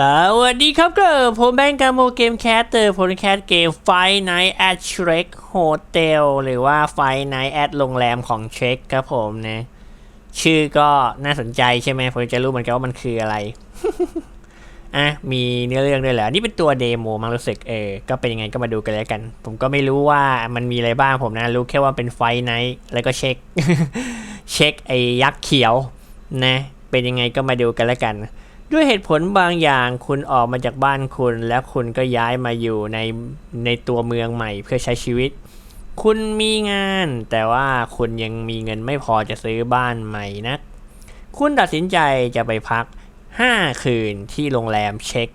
สวัสดีครับก็ผมแบงค์กาโมเกมแคสเตอร์ผลแคสเกมไฟไนท์แอดเชรกโฮเทลหรือว่าไฟไนท์แอดโรงแรมของเชคครับผมนะชื่อก็น่าสนใจใช่ไหมผมจะรู้เหมือนกันว่ามันคืออะไร อะ มีเนื้อเรื่องด้วยเหรอ นี่เป็นตัวเดโมมังรู้สึกเออ ก็เป็นยังไงก็มาดูกันแล้วกัน ผมก็ไม่รู้ว่ามันมีอะไรบ้างผมนะ รู้แค่ว่าเป็นไฟไนท์แล้วก็เช็ค เช็คไอ้ยักษ์เขียวนะ เป็นยังไงก็มาดูกันแล้วกัน ด้วยเหตุผลบางอย่างคุณออกมาจากบ้านคุณ และคุณก็ย้ายมาอยู่ในในตัวเมืองใหม่เพื่อใช้ชีวิต คุณมีงาน แต่ว่าคุณยังมีเงินไม่พอจะซื้อบ้านใหม่นะคุณตัดสินใจจะไปพัก 5 คืนที่โรงแรมเช็ค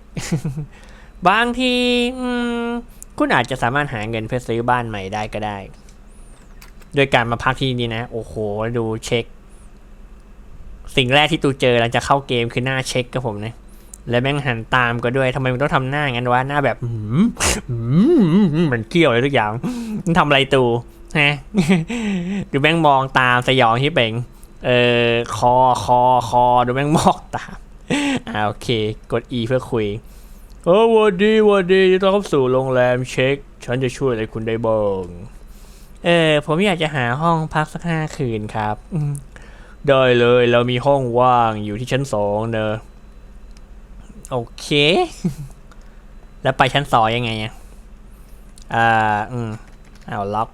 บางทีคุณอาจจะสามารถหาเงินเพื่อซื้อบ้านใหม่ได้ก็ได้ โดยการมาพักที่นี่นะ โอ้โห ดูเช็ค สิ่งแรกที่ตูเจอหลังจากเข้าเกมคือหน้าเช็คกับผมนะแล้วแม่งหันตามก็ด้วยทำไมมันต้องทำหน้างั้นวะหน้าแบบหืมหมเหมือนเกี้ยวเลยทุกอย่างมันทำอะไรตูฮะดูแม่งมองตามสยองที่เป่งเออคอคอคอดูแม่งมองตามอ่าโอเค กด E เพื่อคุยโอ้วันดีวันดีต้อนรับสู่โรงแรมเช็ค ฉันจะช่วยอะไรคุณได้บ้างเออผมอยากจะหาห้องพักสักห้าคืนครับ ได้เลยเรามีห้องว่างอยู่ที่ชั้นสองเนอะโอเค แล้วไปชั้นสองยังไงอะอ่าอืมเอาล็อก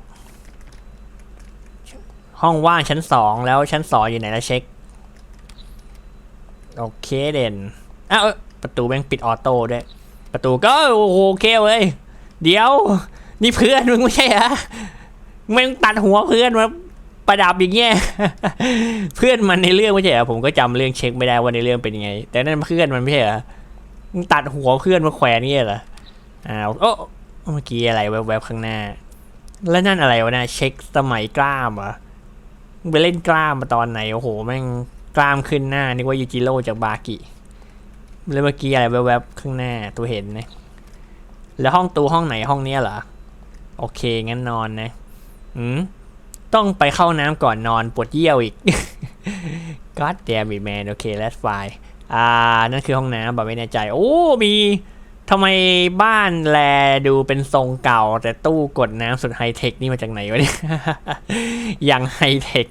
ห้องว่างชั้นสองแล้วชั้นสองอยู่ไหนแล้วเช็ค โอเคเด่นอ้าวเอ้ยประตูแม่งปิดออโต้ด้วย ประตูก็โอเคเว้ยเดี๋ยว นี่เพื่อนมึงไม่ใช่เหรอแม่งตัดหัวเพื่อนมา ประดับอย่างเงี้ยเพื่อนมันในเรื่องไม่ใช่เหรอผมก็จำเรื่องเช็คไม่ได้ว่าในเรื่องเป็นยังไง แต่นั่นเพื่อนมันไม่ใช่เหรอตัดหัวเพื่อนมาแขวนเงี้ยเหรออ้าวโอ้เมื่อกี้อะไรแวบๆข้างหน้า แล้วนั่นอะไรวะนะเช็คสมัยกล้ามอมึงไปเล่นกล้ามมาตอนไหนโอ้โหแม่งกล้ามขึ้นหน้านึกว่ายูจิโร่จากบากิแล้วเมื่อกี้อะไรแวบๆข้างหน้าตัวเห็นนะแล้วห้องตูห้องไหนห้องเนี้ยเหรอโอเคงั้นนอนนะอืม ต้องไปเข้าน้ำก่อนนอนปวดเยี่ยวอีก God damn it man โอเค that's fine อ่า นั่นคือห้องน้ำแบบไม่แน่ใจ โอ้ มีทำไมบ้านแลดูเป็นทรงเก่า แต่ตู้กดน้ำสุดไฮเทคนี่มาจากไหนวะเนี่ยย่างไฮเทค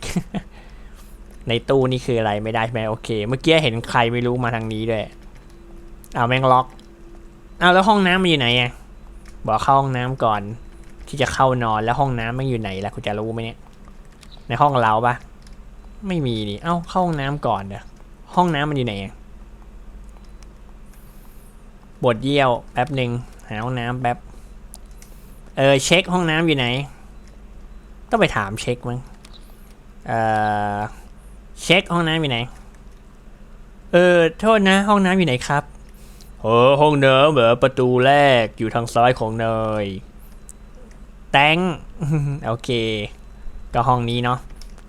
ในตู้นี่คืออะไรไม่ได้ใช่ไหมโอเค เมื่อกี้เห็นใครไม่รู้มาทางนี้ด้วยเอาแม่งล็อกเอาแล้วห้องน้ำมันอยู่ไหนอะบอกเข้าห้องน้ำก่อน ที่จะเข้านอนแล้วห้องน้ำมันอยู่ไหนล่ะคุณจะรู้ไหมเนี่ย ในห้องเราปะไม่มีนี่ เอ้าเข้าห้องน้ำก่อนเด้อห้องน้ำมันอยู่ไหนบทเยี่ยวแป๊บหนึ่งหาห้องน้ำแป๊บ เออเช็คห้องน้ำอยู่ไหน ต้องไปถามเช็คมั้ง เออเช็คห้องน้ำอยู่ไหน เออโทษนะ ห้องน้ำอยู่ไหนครับเออห้องน้ำเหรอประตูแรกอยู่ทางซ้ายของเนยแตงโอเค ก็ห้องนี้เนาะ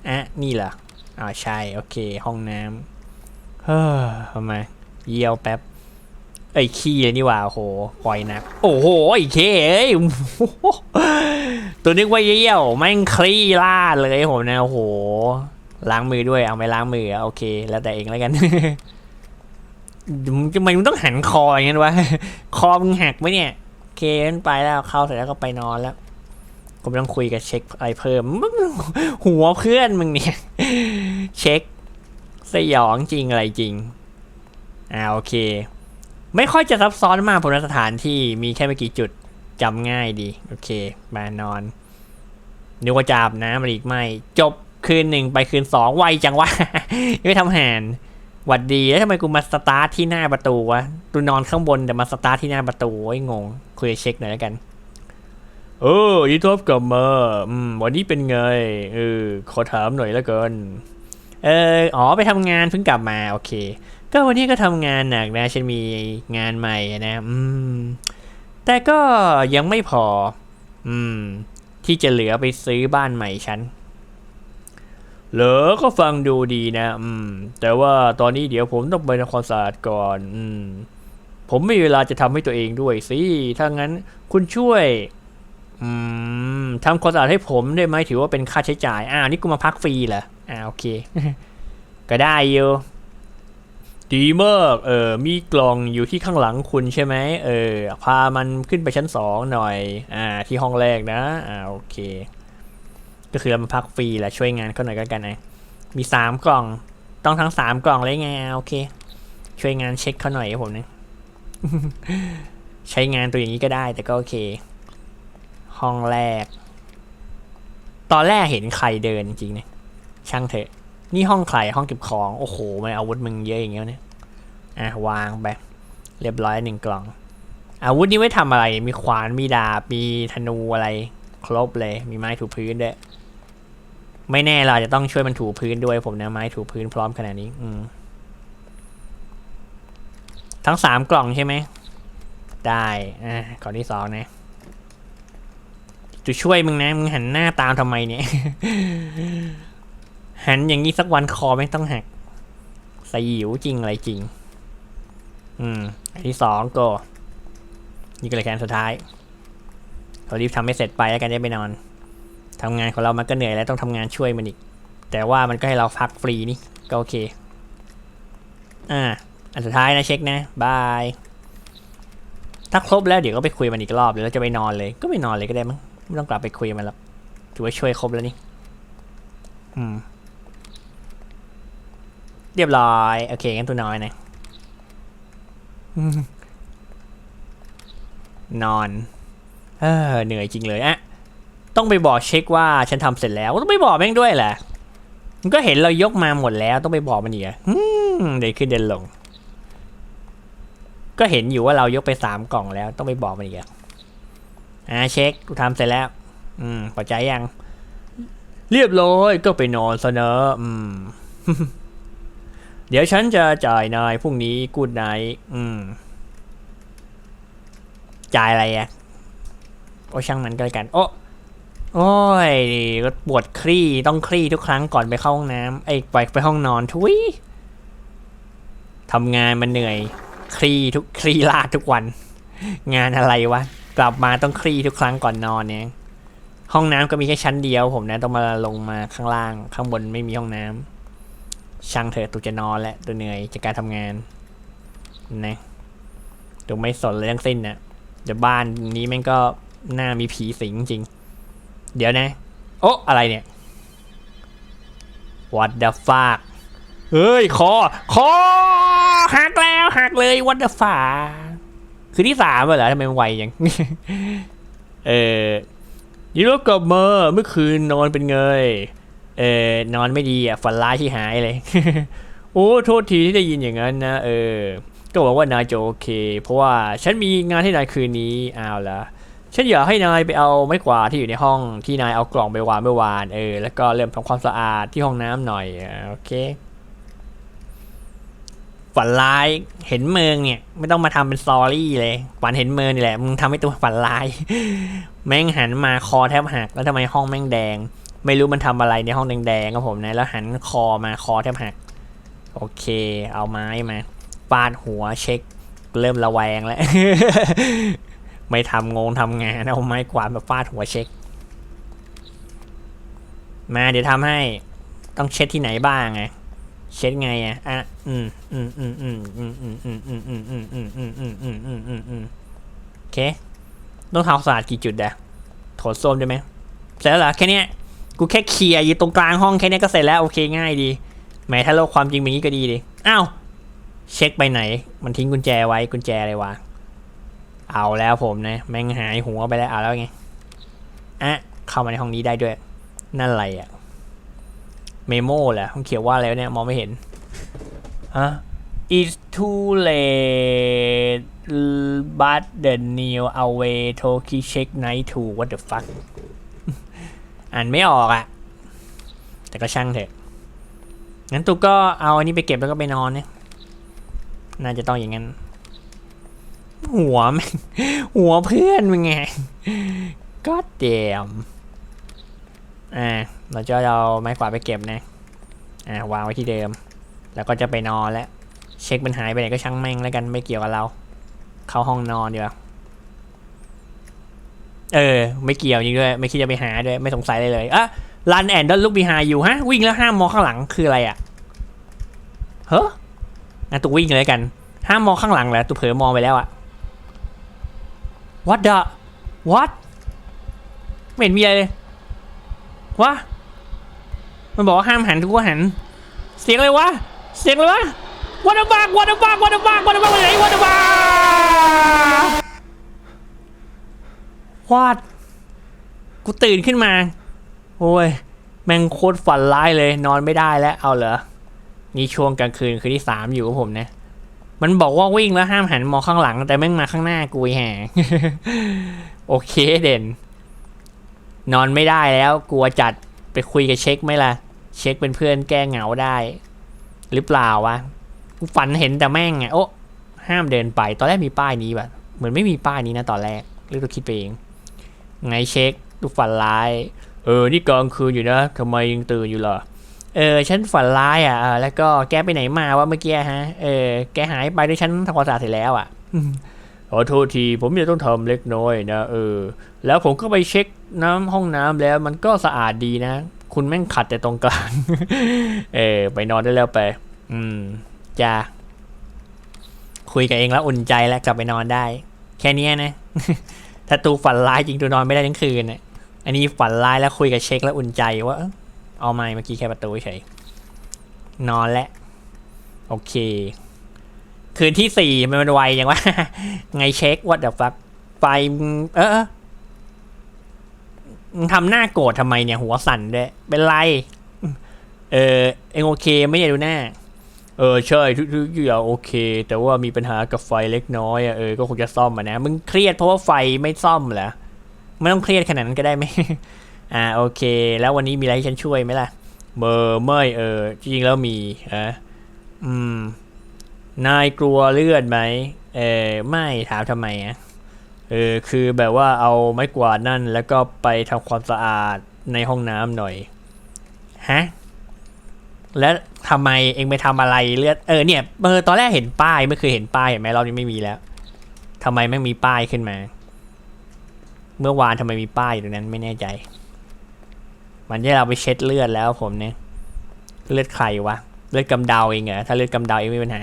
อะนี่เหรออ่าใช่โอเค ห้องน้ำเฮ้อทำไมเยี่ยวแป๊บไอ้ขี้เลยนี่ว่าโอ้โหปล่อยนักโอ้โหไอ้เคเอ้ยตัวนึกว่าเยี่ยวแม่งคลี่ลาดเลยผมนะโอ้โหล้างมือด้วยเอาไปล้างมือโอเค แล้วแต่เองแล้วกันทำไมมึงต้องหันคออย่างนั้นวะคอมึงหักไหมเนี่ยโอเคนไปแล้วเข้าเสร็จแล้วก็ไปนอนแล้ว ผมต้องคุยกับเช็คอะไรเพิ่ม หัวเพื่อนมึงเนี่ย เช็ค สยองจริงอะไรจริง อ่าโอเค ไม่ค่อยจะซับซ้อนมากผมสถานที่มีแค่ไม่กี่จุดจำง่ายดี โอเค มานอนนึกว่าจะอาบน้ำมาอีกไม่ จบคืนหนึ่งไปคืนสองไวจังวะไม่ทำหานหวัดดีแล้วทำไมกูมาสตาร์ทที่หน้าประตูวะกูนอนข้างบนแต่มาสตาร์ทที่หน้าประตูไอ้ยงง คุยกับเช็คหน่อยแล้วกัน เออยีทบกลับมาอืมวันนี้เป็นไง เออ ขอถามหน่อยแล้วกัน เออ อ๋อ ไปทำงานเพิ่งกลับมา โอเค ก็วันนี้ก็ทำงานหนักนะ ฉันมีงานใหม่นะ อืม แต่ก็ยังไม่พอ อืม ที่จะเหลือไปซื้อบ้านใหม่ฉัน เหรอ ก็ฟังดูดีนะ อืม แต่ว่าตอนนี้เดี๋ยวผมต้องไปทำความสะอาดก่อน อืม ผมไม่มีเวลาจะทำให้ตัวเองด้วยสิ ถ้างั้นคุณช่วย อืมทำความสะอาดให้ผมได้ไหมถือว่าเป็นค่าใช้จ่าย อ้าวนี่กูมาพักฟรีเหรออ่าโอเค ก็ได้อยู่ดีมากเออมีกล่องอยู่ที่ข้างหลังคุณใช่ไหมเออ พามันขึ้นไปชั้นสองหน่อย อ่า ที่ห้องแรกนะอ่าโอเค ก็คือเรามาพักฟรีแหละช่วยงานเขาหน่อยก็กันนะมีสามกล่อง ต้องทั้งสามกล่องเลยไงอ่าโอเค ช่วยงานเช็คเขาหน่อยครับผมนะใช้งานตัวอย่างนี้ก็ได้แต่ก็โอเค ห้องแรก ตอนแรกเห็นใครเดินจริงๆนะช่างเถอะ นี่ห้องใครห้องเก็บของโอ้โหมันอาวุธมึงเยอะอย่างเงี้ยเนี่ยอะวางไปเรียบร้อยหนึ่งกล่อง อาวุธนี่ไว้ทำอะไร มีขวานมีดาบมีธนูอะไร ครบเลยมีไม้ถูพื้นด้วย ไม่แน่เราจะต้องช่วยมันถูพื้นด้วยผมนะไม้ถูพื้นพร้อมขนาดนี้ อืมทั้งสามกล่องใช่ไหมได้ อะกล่องที่สองนะ จะช่วยมึงนะมึงหันหน้าตามทำไมเนี่ย หันอย่างนี้สักวันคอไม่ต้องหักสยิวจริงอะไรจริง อืม อันที่สองก็ นี่ก็เลยแคนสุดท้ายเรารีบทำให้เสร็จไปแล้วกันจะไปนอนทำงานของเรามันก็เหนื่อยแล้วต้องทำงานช่วยมันอีก แต่ว่ามันก็ให้เราพักฟรีนี่ ก็โอเค อ่า อันสุดท้ายนะเช็คนะบายถ้าครบแล้วเดี๋ยวก็ไปคุยมันอีกรอบเดี๋ยวเราจะไปนอนเลย ก็ไปนอนเลยก็ได้มั้ง ไม่ต้องกลับไปคุยมันแล้วถือว่าช่วยครบแล้วนี่อืม เรียบร้อย โอเคงั้นตัวน้อยนะอืมนอน เออเหนื่อยจริงเลยอะต้องไปบอกเช็คว่าฉันทำเสร็จแล้ว ต้องไปบอกแม่งด้วยแหละมันก็เห็นเรายกมาหมดแล้ว ต้องไปบอกมันอีกอะอืมเดินขึ้นเดินลง ก็เห็นอยู่ว่าเรายกไปสามกล่องแล้ว ต้องไปบอกมันอีกอะ อ่าเช็คกูทำเสร็จแล้ว อืมพอใจยัง เรียบร้อยก็ไปนอนซะเนอะอืม เดี๋ยวฉันจะจ่ายนายพรุ่งนี้กูดไนอืม จ่ายอะไรอะโอ้ช่างมันก็แล้วกัน โอ้โอ้ยก็ปวดคลี่ต้องคลี่ทุกครั้งก่อนไปเข้าห้องน้ำไอ้ไปไปห้องนอนทุยทำงานมันเหนื่อย คลี่ทุกคลี่ลาดทุกวัน งานอะไรวะ กลับมาต้องคลี่ทุกครั้งก่อนนอนเนี่ยห้องน้ำก็มีแค่ชั้นเดียว ผมนะต้องมาลงมาข้างล่าง ข้างบนไม่มีห้องน้ำช่างเถอะตูจะนอนแล้วตัวเหนื่อยจากการทำงานนะตูไม่สนเลยทั้งสิ้นนะเดี๋ยวบ้านนี้แม่งก็น่ามีผีสิงจริง เดี๋ยวนะ โอ้อะไรเนี่ย What the fuck เฮ้ยคอคอหักแล้วหักเลย What the fuck คือที่สามเหรอทำไมมันไวยังเออยี่รกลับมาเมื่อคืนนอนเป็นไงเออนอนไม่ดีอะฝันร้ายที่หายเลย โอ้โทษทีที่ได้ยินอย่างนั้นนะเออ ก็หวังว่านายจะโอเค เพราะว่าฉันมีงานให้นายคืนนี้เอาละฉันอยากให้นายไปเอาไม้กวาดที่อยู่ในห้องที่นายเอากล่องไปวางเมื่อวานเออแล้วก็เริ่มทำความสะอาดที่ห้องน้ำหน่อยโอเค ฝันร้าย เห็นเมืองเนี่ย ไม่ต้องมาทำเป็นสตอรี่เลย ฝันเห็นเมืองนี่แหละ มึงทำให้ตัวฝันร้าย แม่งหันมาคอแทบหัก แล้วทำไมห้องแม่งแดง ไม่รู้มันทำอะไรในห้องแดงๆครับผมนะ แล้วหันคอมาคอแทบหัก โอเค เอาไม้มาฟาดหัวเช็ค เริ่มระแวงแล้ว ไม่ทำงงทำงานเอาไม้กวาดมาฟาดหัวเช็ค มาเดี๋ยวทำให้ ต้องเช็ดที่ไหนบ้างไง เช็ดไงอะอะอืมอืมอืมอืมอืมอืมอืมอืมอืมอืมอืมอืมอืมอืมอืมอืมอืมโอเคต้องทำความสะอาดกี่จุดอะโถส้วมได้ไหมเสร็จแล้วเหรอแค่เนี้ยกูแค่เคลียร์อยู่ตรงกลางห้องแค่เนี้ยก็เสร็จแล้วโอเคง่ายดีแหมถ้าโลกความจริงเป็นงี้ก็ดีดิอ้าวเช็คไปไหน มันทิ้งกุญแจไว้กุญแจอะไรวะเอาแล้วผมนะ แม่งหายหัวไปแล้วเอาแล้วไงอะเข้ามาในห้องนี้ได้ด้วย นั่นอะไรอะ เมโมแหละมันเขียนว่าอะไรวเนี่ยมองไม่เห็นฮะ It's too late but the new away Toki check night to what the fuck อ่านไม่ออกอะแต่ก็ช่างเถอะ งั้นตุกก็เอาอันนี้ไปเก็บแล้วก็ไปนอนเนี่ย น่าจะต้องอย่างนั้น หัวแม่งหัวเพื่อนมึงไงก็เดมอ่า เราจะเอาไม้กวาดไปเก็บนะอ่าวางไว้ที่เดิม แล้วก็จะไปนอนแล้ว เช็คมันหายไปไหนก็ช่างแม่งแล้วกันไม่เกี่ยวกับเรา เข้าห้องนอนดีกว่าเออ ไม่เกี่ยวจริงด้วย ไม่คิดจะไปหาด้วย ไม่สงสัยเลยเลยอะรันแอนด์ดอนลุกบีหาอยู่ฮะ วิ่งแล้วห้ามมองข้างหลังคืออะไรอะเฮ้องั้นตูวิ่งเลยกัน ห้ามมองข้างหลังแหละตูเผลอมองไปแล้วอะ what the what ไม่เห็นมีอะไรเลยวะ มันบอกว่าห้ามหันกูก็หัน เสียงอะไรวะ เสียงอะไรวะ what the fuck what the fuck what the fuck what the fuck ไหน what the fuck what กูตื่นขึ้นมา โอ้ย แม่งโคตรฝันร้ายเลย นอนไม่ได้แล้ว เอาเหรอ นี่ช่วงกลางคืนคืนที่สามอยู่กับผมนะ มันบอกว่าวิ่งแล้วห้ามหันมองข้างหลัง แต่แม่งมาข้างหน้ากูแห่โอเคเด่น นอนไม่ได้แล้ว กลัวจัดไปคุยกับเช็คไหมล่ะ เช็คเป็นเพื่อนแก้เหงาได้ หรือเปล่าวะกูฝันเห็นแต่แม่งไงโอ้ห้ามเดินไป ตอนแรกมีป้ายนี้แบบเหมือนไม่มีป้ายนี้นะตอนแรกหรือตัวคิดไปเอง ไงเช็คดูฝันร้าย เออ นี่กลางคืนอยู่นะทำไมยังตื่นอยู่ล่ะเออฉันฝันร้ายอะแล้วก็แกไปไหนมาวะเมื่อกี้ฮะ เออ แกหายไปด้วยฉันทำความสะอาดเสร็จแล้วอะขอโทษที ผมจะต้องทำเล็กน้อยนะเออ แล้วผมก็ไปเช็คน้ำห้องน้ำแล้วมันก็สะอาดดีนะ คุณแม่งขัดแต่ตรงกลาง เออไปนอนได้แล้วไป อืมจ้าคุยกันเองแล้วอุ่นใจแล้วกลับไปนอนได้ แค่นี้นะ ถ้าตูฝันร้ายจริงตูนอนไม่ได้ทั้งคืนน่ะอันนี้ฝันร้ายแล้วคุยกับเช็คแล้วอุ่นใจว่าเอาไม่เมื่อกี้แค่ประตูเฉยนอนแล้วโอเค คืนที่สี่มันมันไวยังวะไงเช็คว่าเดี๋ยวฟักไฟเออ มึงทำหน้าโกรธทำไมเนี่ย หัวสั่นด้วยเป็นไร เออเองโอเคไม่ใช่ดูหน้า เออใช่ทุกทุกอย่างโอเค แต่ว่ามีปัญหากับไฟเล็กน้อยอะเออก็คงจะซ่อมอะนะมึงเครียดเพราะว่าไฟไม่ซ่อมเหรอไม่ต้องเครียดขนาดนั้นก็ได้ไหมอ่าโอเค แล้ววันนี้มีอะไรให้ฉันช่วยไหมล่ะเบอร์ไม่เออจริงๆแล้วมีอะอืม นายกลัวเลือดไหมเออไม่ถามทำไมอะ เออคือแบบว่าเอาไม้กวาดนั่น แล้วก็ไปทำความสะอาดในห้องน้ำหน่อยฮะแล้วทำไมเองไปทำอะไรเลือดเออเนี่ยเออตอนแรกเห็นป้ายไม่เคยเห็นป้ายเห็นไหมรอบนี้ไม่มีแล้วทำไมไม่มีป้ายขึ้นมา เมื่อวานทำไมมีป้ายอยู่ตรงนั้นไม่แน่ใจ มันจะเราไปเช็ดเลือดแล้วผมเนี่ย เลือดใครวะเลือดกำเดาเองเหรอถ้าเลือดกำเดาเองไม่มีปัญหา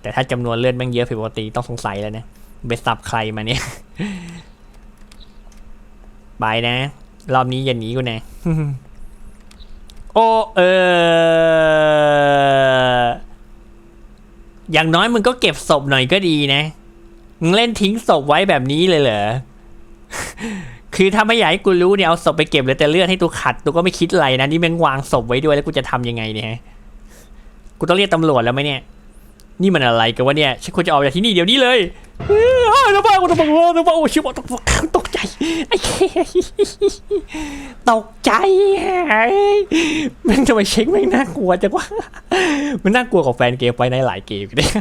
แต่ถ้าจำนวนเลือดแม่งเยอะผิดปกติต้องสงสัยแล้วนะไปสับใครมาเนี่ย ไปนะ รอบนี้อย่าหนีกูนะ โอเออ อย่างน้อยมึงก็เก็บศพหน่อยก็ดีนะ มึงเล่นทิ้งศพไว้แบบนี้เลยเหรอ คือถ้าไม่อยากให้กูรู้เนี่ยเอาศพไปเก็บเลยแต่เลือดให้ตูขัดตูก็ไม่คิดอะไรนะนี่แม่งวางศพไว้ด้วยแล้วกูจะทำยังไงเนี่ยกูต้องเรียกตำรวจแล้วไหมเนี่ย นี่มันอะไรกันวะเนี่ยฉันควรจะออกจากที่นี่เดี๋ยวนี้เลย เฮ้ยตะบ้ากูตะบ้ากูตะบ้าโอ้ชิบะตกตกใจไอ้ตกใจมันทำไมเช็คแม่งน่ากลัวจังวะมันน่ากลัวกว่าแฟนเกมไปในหลายเกมเนี่ย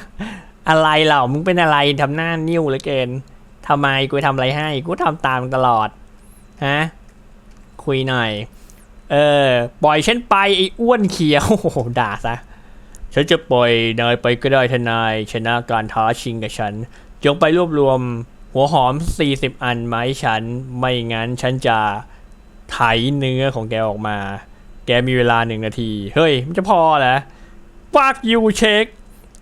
อะไรเหล่ามึงเป็นอะไรทำหน้านิ้วเหลือเกินทำไมกูทำอะไรให้ กูทำตามตลอดฮะคุยหน่อย เออ ปล่อยฉันไปไอ้อ้วนเขียวโอ้โหด่าซะฉันจะปล่อยนายไปก็ได้ทนาย ชนะการท้าชิงกับฉัน จงไปรวบรวมหัวหอม 40 อันมาให้ฉัน ไม่งั้นฉันจะไถเนื้อของแกออกมา แกมีเวลาหนึ่งนาที เฮ้ย มันจะพอเหรอฟากยูเช็ค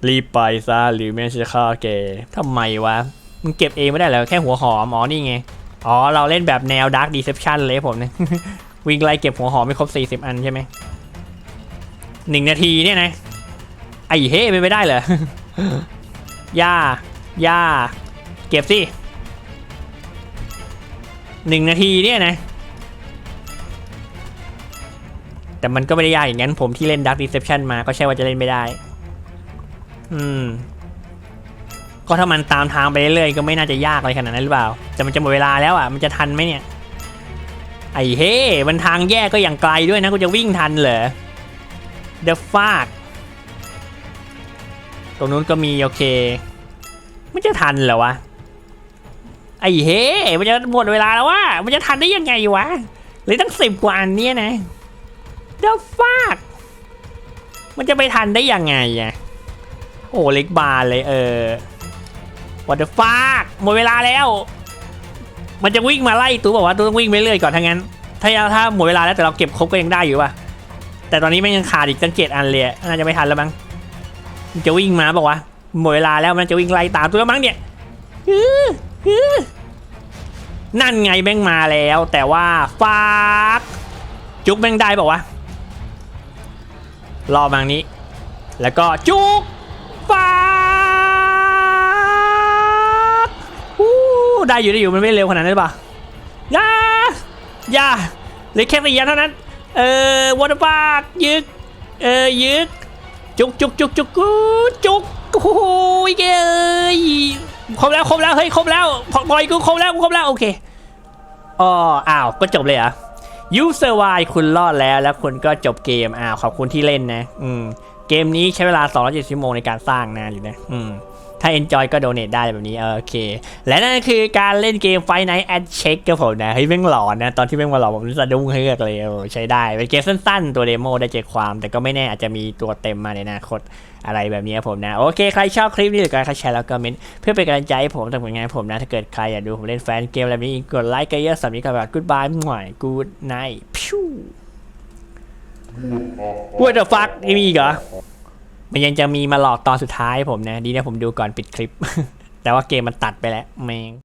รีบไปซะหรือแม่จะฆ่าแกทำไมวะ มึงเก็บเองไม่ได้เหรอแค่หัวหอม อ๋อนี่ไง อ๋อ เราเล่นแบบแนวดาร์กดีเซปชันเลยผมเนี่ยวิ่งไล่เก็บหัวหอมไม่ครบ 40 อันใช่ไหมหนึ่งนาทีเนี่ยนะ ไอ้เฮ้ไม่ไปได้เหรอย่า ย่า เก็บสิหนึ่งนาทีเนี่ยนะ แต่มันก็ไม่ได้ยากอย่างนั้น ผมที่เล่น Dark Deception มาก็ใช่ว่าจะเล่นไม่ได้ อืม ก็ถ้ามันตามทางไปเรื่อยๆก็ไม่น่าจะยากอะไรขนาดนั้นหรือเปล่า แต่มันจะหมดเวลาแล้วอะ มันจะทันไหมเนี่ย ไอ้เฮ้มันทางแยกก็อย่างไกลด้วยนะกูจะวิ่งทันเหรอ The fuck ตรงนู้นก็มีโอเค มันจะทันเหรอวะ ไอ้เฮ้มันจะหมดเวลาแล้ววะ มันจะทันได้ยังไงวะเหรือตั้งสิบกว่าอันเนี่ยนะ The fuck มันจะไปทันได้ยังไงอะโอ้เล็กบาร์เลยเออ What the fuck หมดเวลาแล้ว มันจะวิ่งมาไล่ตูบอกว่าตูต้องวิ่งไปเรื่อยก่อนทั้งนั้น ถ้าถ้าหมดเวลาแล้วแต่เราเก็บครบก็ยังได้อยู่ป่ะ แต่ตอนนี้มันยังขาดอีกตั้งเจ็ดอันเลยน่าจะไม่ทันแล้วมั้งมันจะวิ่งมาบอกว่า หมดเวลาแล้วมันจะวิ่งไล่ตามตัวมั้งเนี่ยนั่นไงแม่งมาแล้ว แต่ว่าฟากจุกแม่งได้บอกว่าวะรอมังนี้ แล้วก็จุกฟากอู้ได้อยู่ได้อยู่มันไม่เร็วขนาดนั้นหรือเปล่าย่าย่าเหลือแค่ระยะเท่านั้น เออวอเตอร์ปาร์ยึกเออยึกจุกจุกจุกจุกกูจุก โอ้ยเอ้ยครบแล้วครบแล้วเฮ้ยครบแล้วพอยกูครบแล้วกูครบแล้วโอเคอ๋ออ้าวก็จบเลยอะยูเซอร์วายคุณรอดแล้วแล้วคุณก็จบเกมอ้าวขอบคุณที่เล่นนะ อืมเกมนี้ใช้เวลา270ชั่วโมงในการสร้างนานอยู่นะอืมถ้า enjoy ก็ donate ได้แบบนี้โอเค และนั่นคือการเล่นเกม Fight Night at Check กับผมนะเฮ้ยแม่งหลอนนะ ตอนที่แม่งมาหลอนผมสะดุ้งเฮือกเลยใช้ได้ เป็นเกมสั้นๆ ตัวเดโมได้ใจความ แต่ก็ไม่แน่อาจจะมีตัวเต็มมาในอนาคต อะไรแบบนี้ครับผมนะ โอเค ใครชอบคลิปนี้หรือการใครแชร์แล้วก็เมนต์เพื่อเป็นกำลังใจให้ผมทำผลงานผมนะ ถ้าเกิดใครอยากดูผมเล่นแฟนเกมอะไรแบบนี้กดไลค์กันเยอะสำหรับนี้ก็แบบ goodbye หน่อย good night พิว What the fuck นี่มีอีกเหรอ มันยังจะมีมาหลอกตอนสุดท้ายผมนะ ดีนะผมดูก่อนปิดคลิป แต่ว่าเกมมันตัดไปแล้วแมง